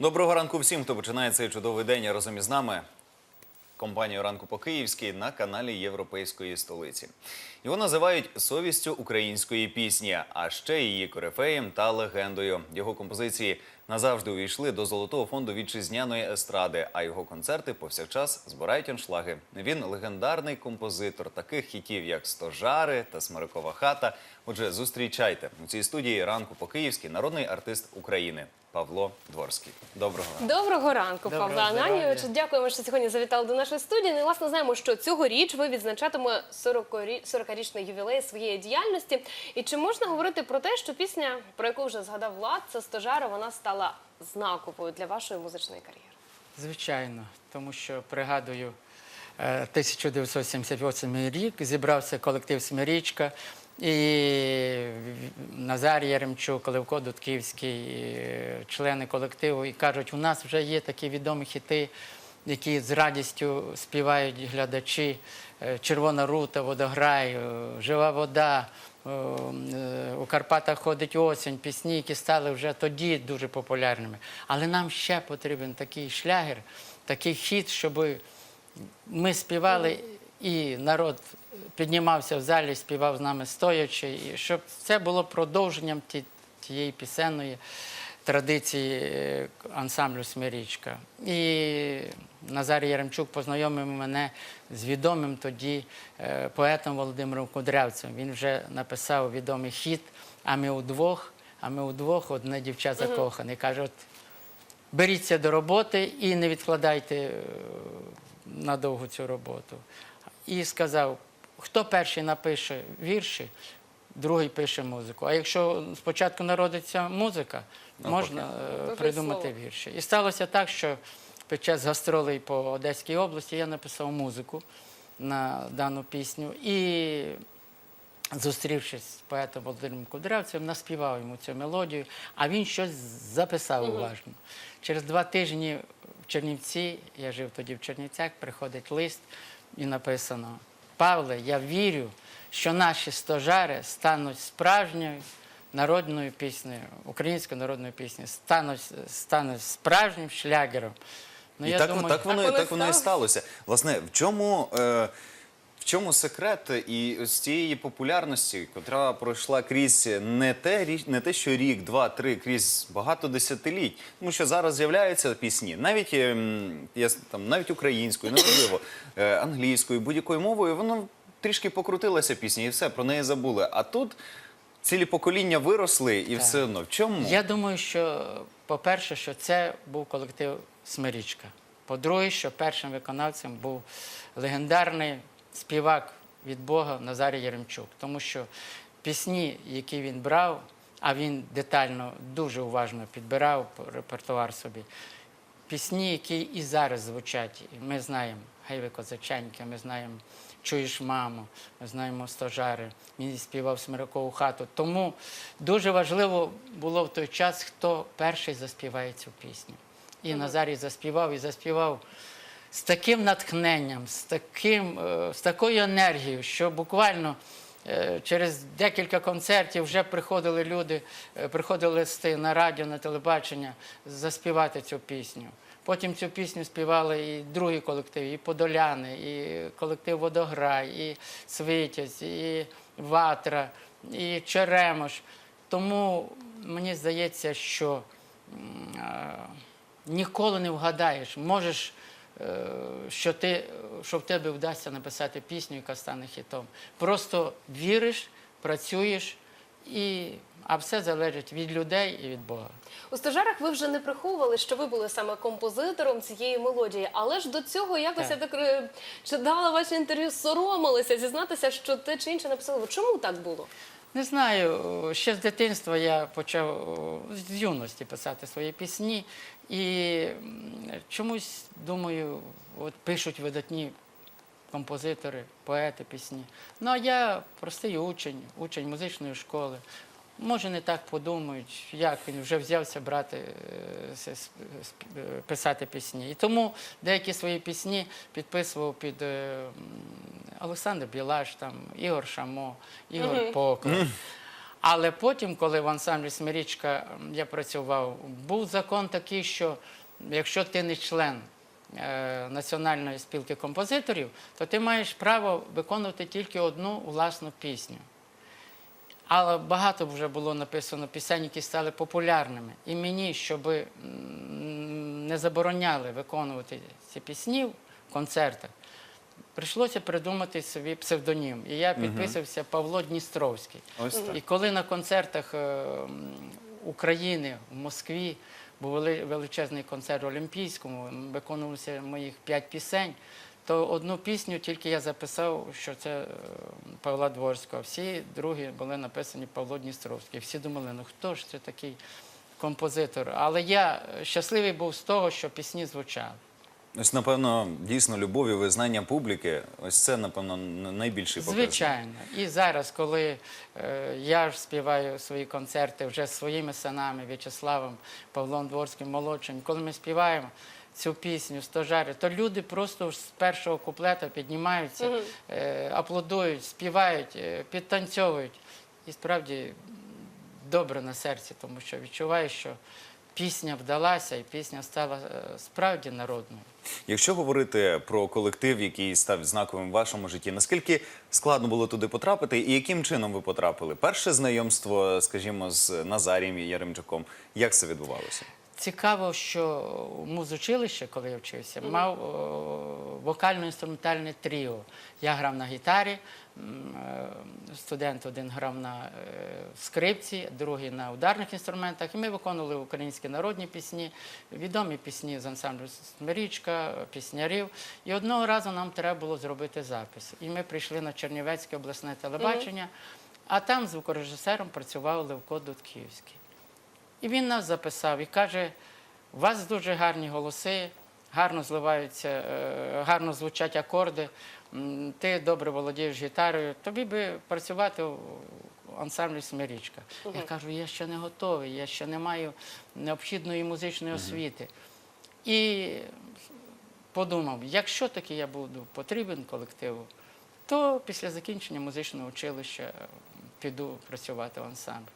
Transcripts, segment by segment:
Доброго ранку всім, хто починає цей чудовий день разом із нами. Компанію ранку по київській на каналі Європейської столиці. Його називають совістю української пісні, а ще її корифеєм та легендою. Його композиції назавжди увійшли до золотого фонду вітчизняної естради, а його концерти повсякчас збирають аншлаги. Він легендарний композитор таких хітів, як Стожари та Смирикова хата. Отже, зустрічайте у цій студії ранку по київській народний артист України Павло Дворський. Доброго ранку. Доброго ранку, Доброго Павло Ананійович. Дякуємо, що сьогодні завітали до нашої студії. Ну, і, власне, знаємо, що цьогоріч ви відзначатиме 40-річний ювілей своєї діяльності. І чи можна говорити про те, що пісня, про яку вже згадав Влад, це Стожара, вона стала знаковою для вашої музичної кар'єри? Звичайно, тому що пригадую, е, 1978 рік зібрався колектив Смирічка і Назар Яремчук, Левко Дудківський, е, члени колективу, і кажуть, у нас вже є такі відомі хіти, які з радістю співають глядачі. Е, Червона рута, водограй, е, жива вода. Е, е, У Карпатах ходить осінь, пісні, які стали вже тоді дуже популярними. Але нам ще потрібен такий шлягер, такий хіт, щоб ми співали, і народ піднімався в залі, співав з нами стоячи, і щоб це було продовженням тієї пісенної традиції е, ансамблю Смирічка. І Назар Яремчук познайомив мене з відомим тоді е, поетом Володимиром Кудрявцем. Він вже написав відомий хіт, а ми удвох, а ми удвох, одне дівча закохане. Каже, от беріться до роботи і не відкладайте е, надовго цю роботу. І сказав, хто перший напише вірші, другий пише музику. А якщо спочатку народиться музика, можна е, придумати вірші. І сталося так, що під час гастролей по Одеській області я написав музику на дану пісню. І зустрівшись з поетом Володимиром Кудрявцем, наспівав йому цю мелодію, а він щось записав уважно. Через два тижні в Чернівці, я жив тоді в Чернівцях, приходить лист і написано: Павле, я вірю, що наші стожари стануть справжньою народною піснею, українською народною піснею, стануть, стануть справжнім шлягером. Ну, І я так, думаю, так, воно, Так воно так воно і сталося. Власне, в чому, е, в чому секрет і з цієї популярності, котра пройшла крізь не те, не те, що рік, два, три, крізь багато десятиліть. Тому що зараз з'являються пісні, навіть, ем, я, там, навіть українською, неважливо, е, англійською, будь-якою мовою, воно трішки покрутилася пісня і все, про неї забули. А тут цілі покоління виросли і все одно. В чому? Я думаю, що, по-перше, що це був колектив Смирічка. По-друге, що першим виконавцем був легендарний співак від Бога Назарій Яремчук. Тому що пісні, які він брав, а він детально, дуже уважно підбирав репертуар собі. Пісні, які і зараз звучать, ми знаємо Гейви Козаченьки, ми знаємо Чуєш маму, ми знаємо стожари, він співав Смирокову хату. Тому дуже важливо було в той час, хто перший заспіває цю пісню. І Назарій заспівав і заспівав з таким натхненням, з, таким, е, з такою енергією, що буквально через декілька концертів вже приходили люди, е, приходили листи на радіо, на телебачення заспівати цю пісню. Потім цю пісню співали і другі колективи, і Подоляни, і колектив Водограй, і Свитязь, і Ватра, і Черемош. Тому мені здається, що е, ніколи не вгадаєш. Можеш, е, що, ти, що в тебе вдасться написати пісню, яка стане хітом. Просто віриш, працюєш, і, а все залежить від людей і від Бога. У стожарах ви вже не приховували, що ви були саме композитором цієї мелодії, але ж до цього якось Так. я так е, читала ваші інтерв'ю, соромилися зізнатися, що те чи інше написали. Чому так було? Не знаю, ще з дитинства я почав з юності писати свої пісні. І чомусь думаю, от пишуть видатні композитори, поети пісні. Ну а я простий учень, учень музичної школи. Може, не так подумають, як він вже взявся брати, е, е, писати пісні. І тому деякі свої пісні підписував під е, Олександр Білаш, там, Ігор Шамо, Ігор Покор. Але потім, коли в ансамблі Смирічка я працював, був закон такий, що якщо ти не член Національної спілки композиторів, то ти маєш право виконувати тільки одну власну пісню. Але багато вже було написано пісень, які стали популярними. І мені, щоб не забороняли виконувати ці пісні в концертах, прийшлося придумати собі псевдонім. І я підписався Павло Дністровський. Ось так. І коли на концертах е, України в Москві був величезний концерт в Олімпійському, м, виконувалося моїх п'ять пісень, то одну пісню тільки я записав, що це е, Павла Дворського. Всі другі були написані Павло Дністровський. Всі думали, ну хто ж це такий композитор? Але я щасливий був з того, що пісні звучали. Ось, напевно, дійсно любов і визнання публіки. Ось це, напевно, найбільший показник. Звичайно. І зараз, коли е, я ж співаю свої концерти вже з своїми синами В'ячеславом, Павлом Дворським молодшим, коли ми співаємо цю пісню «Стожари», то люди просто з першого куплета піднімаються, е, аплодують, співають, е, підтанцьовують. І справді добре на серці, тому що відчуваю, що пісня вдалася і пісня стала е, справді народною. Якщо говорити про колектив, який став знаковим в вашому житті, наскільки складно було туди потрапити, і яким чином ви потрапили? Перше знайомство, скажімо, з Назарієм Яремчуком. Як це відбувалося? Цікаво, що музучилище, коли я вчився, мав вокально-інструментальне тріо. Я грав на гітарі, е, студент один грав на е, скрипці, другий на ударних інструментах. І ми виконували українські народні пісні, відомі пісні з ансамблю Смирічка, піснярів. І одного разу нам треба було зробити запис. І ми прийшли на Чернівецьке обласне телебачення, а там звукорежисером працював Левко Дудківський. І він нас записав і каже: у вас дуже гарні голоси, гарно зливаються, е, гарно звучать акорди, ти добре володієш гітарою, тобі би працювати в ансамблі Смирічка. Я кажу, я ще не готовий, я ще не маю необхідної музичної освіти. І подумав, якщо таки я буду потрібен колективу, то після закінчення музичного училища піду працювати в ансамбль.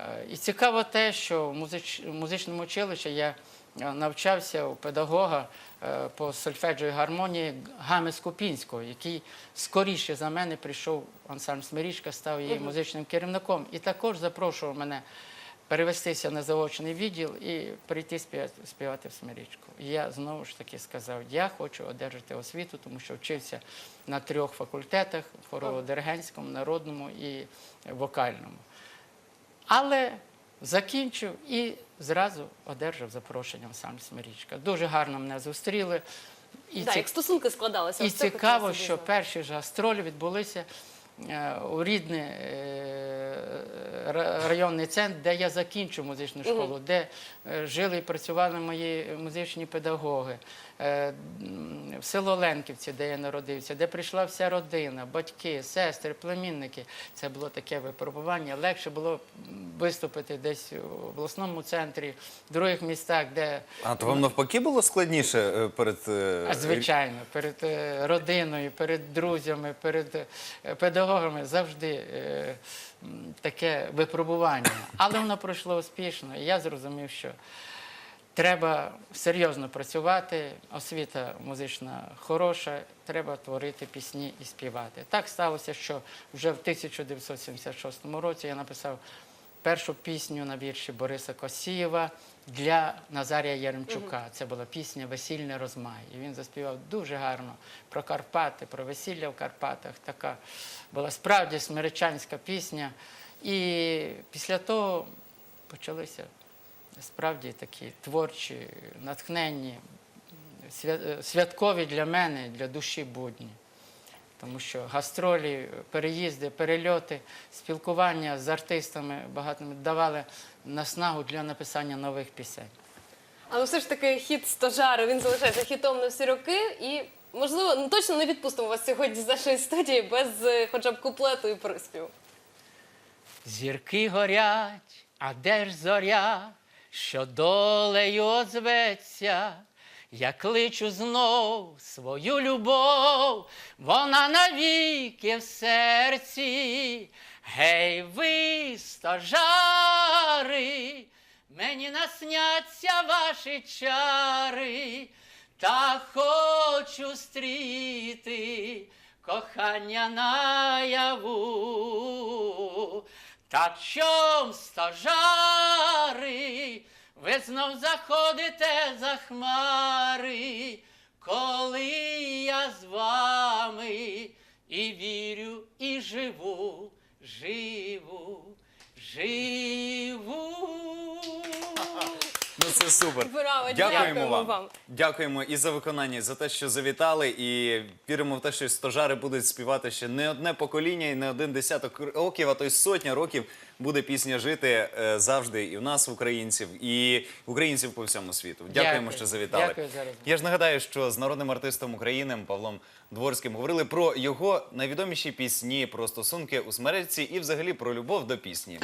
Е, І цікаво те, що в музич... музичному училищі я е, навчався у педагога е, по сольфеджу і гармонії Гами Скупінського, який скоріше за мене прийшов ансамбль Смирічка, став її музичним керівником. І також запрошував мене перевестися на заочний відділ і прийти співати, в Смирічку. І я знову ж таки сказав, я хочу одержати освіту, тому що вчився на трьох факультетах хорово-диригентському, народному і вокальному. Але закінчив і зразу одержав запрошення в сам Смирічка. Дуже гарно мене зустріли. І, Да, ці- як стосунки складалися. і цікаво, що перші ж гастролі відбулися у рідний е, районний центр, де я закінчив музичну школу, де е, жили і працювали мої музичні педагоги, е, в село Ленківці, де я народився, де прийшла вся родина, батьки, сестри, племінники. Це було таке випробування. Легше було виступити десь у обласному центрі, в других містах, де А то вам навпаки було складніше е, перед е, Звичайно, перед е, родиною, перед друзями, перед е, педагогами завжди е, таке випробування. Але воно пройшло успішно. І я зрозумів, що треба серйозно працювати, освіта музична хороша, треба творити пісні і співати. Так сталося, що вже в 1976 році я написав першу пісню на вірші Бориса Косієва для Назарія Яремчука. Це була пісня Весільне розмай. І він заспівав дуже гарно про Карпати, про весілля в Карпатах. Така була справді смиричанська пісня. І після того почалися справді такі творчі, натхненні, святкові для мене, для душі будні. Тому що гастролі, переїзди, перельоти, спілкування з артистами багатими давали наснагу для написання нових пісень. Але все ж таки хіт стожари він залишається хітом на всі роки і. Можливо, ну точно не відпустимо вас сьогодні з нашої студії без е, хоча б куплету і приспіву. Зірки горять, а де ж зоря, що долею озветься, я кличу знов свою любов, вона навіки в серці, Гей, ви, стожари, мені насняться ваші чари, та хочу стріти кохання наяву. Та чом стожари, ви знов заходите за хмари, коли я з вами і вірю, і живу, живу, живу. Ну це супер. Браво, Дякуємо дякуємо вам. вам. Дякуємо і за виконання, і за те, що завітали, і віримо в те, що стожари будуть співати ще не одне покоління і не один десяток років, а то й сотня років буде пісня жити е, завжди і в нас, в українців, і українців по всьому світу. Дякуємо, Дякую. що завітали. Дякую за розмову. Я ж нагадаю, що з народним артистом України Павлом Дворським говорили про його найвідоміші пісні, про стосунки у смереці і взагалі про любов до пісні.